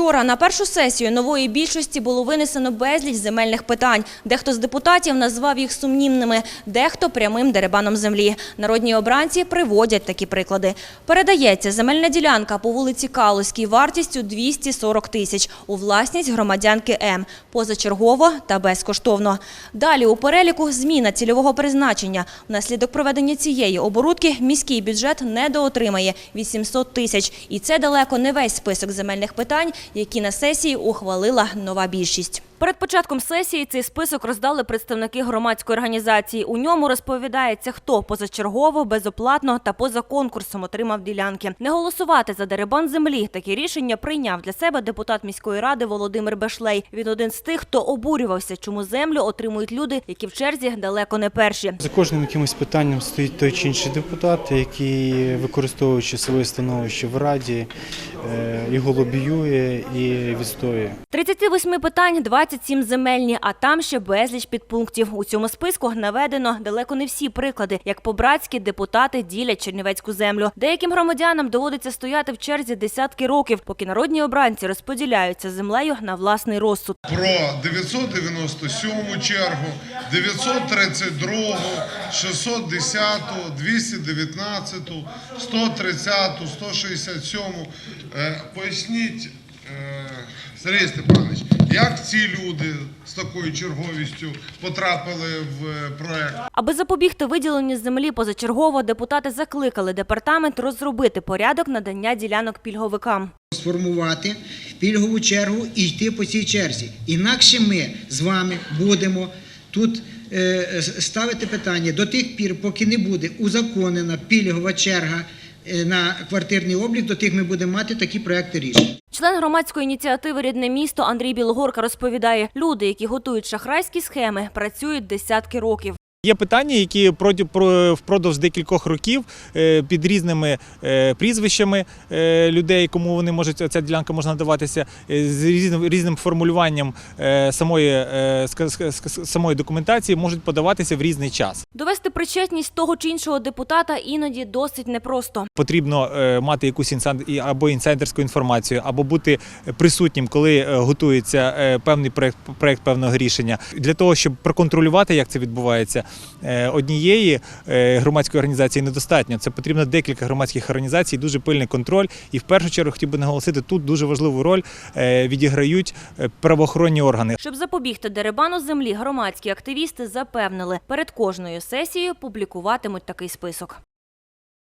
Вчора на першу сесію нової більшості було винесено безліч земельних питань. Дехто з депутатів назвав їх сумнівними, дехто прямим деребаном землі. Народні обранці приводять такі приклади. Передається земельна ділянка по вулиці Калузькій вартістю 240 тисяч у власність громадянки М. Позачергово та безкоштовно. Далі у переліку зміна цільового призначення. Внаслідок проведення цієї оборудки міський бюджет недоотримає 800 тисяч. І це далеко не весь список земельних питань, які на сесії ухвалила нова більшість. Перед початком сесії цей список роздали представники громадської організації. У ньому розповідається, хто позачергово, безоплатно та поза конкурсом отримав ділянки. Не голосувати за дерибан землі. Таке рішення прийняв для себе депутат міської ради Володимир Бешлей. Він один з тих, хто обурювався, чому землю отримують люди, які в черзі далеко не перші. За кожним якимось питанням стоїть той чи інший депутат, який, використовуючи своє становище в раді, е, його лобіює і відстоює. 38 питань, 27 земельні, а там ще безліч підпунктів. У цьому списку наведено далеко не всі приклади, як по-братськи депутати ділять чернівецьку землю. Деяким громадянам доводиться стояти в черзі десятки років, поки народні обранці розподіляються землею на власний розсуд. про 997 чергу, 932, 610, 219, 130, 167. Е, Поясніть, е, Сергій Степанович, як ці люди з такою черговістю потрапили в е, проект? Аби запобігти виділенню землі позачергово, депутати закликали департамент розробити порядок надання ділянок пільговикам. сформувати пільгову чергу і йти по цій черзі. Інакше ми з вами будемо тут ставити питання до тих пір, поки не буде узаконена пільгова черга на квартирний облік, до тих ми будемо мати такі проекти рішень. Член громадської ініціативи Рідне місто Андрій Білогорка розповідає, люди, які готують шахрайські схеми, працюють десятки років. Є питання, які впродовж декількох років е, під різними е, прізвищами е, людей, кому вони можуть ця ділянка може надаватися, з різним різним формулюванням самої самої документації можуть подаватися в різний час. Довести причетність того чи іншого депутата іноді досить непросто. Потрібно мати якусь або інсайдерську інформацію, або бути присутнім, коли готується певний проект, проект певного рішення. Для того, щоб проконтролювати, як це відбувається, однієї е, громадської організації недостатньо. Це потрібно декілька громадських організацій, дуже пильний контроль. І в першу чергу хотів би наголосити, тут дуже важливу роль е, відіграють е, правоохоронні органи. Щоб запобігти дерибану землі, громадські активісти запевнили, перед кожною сесією публікуватимуть такий список.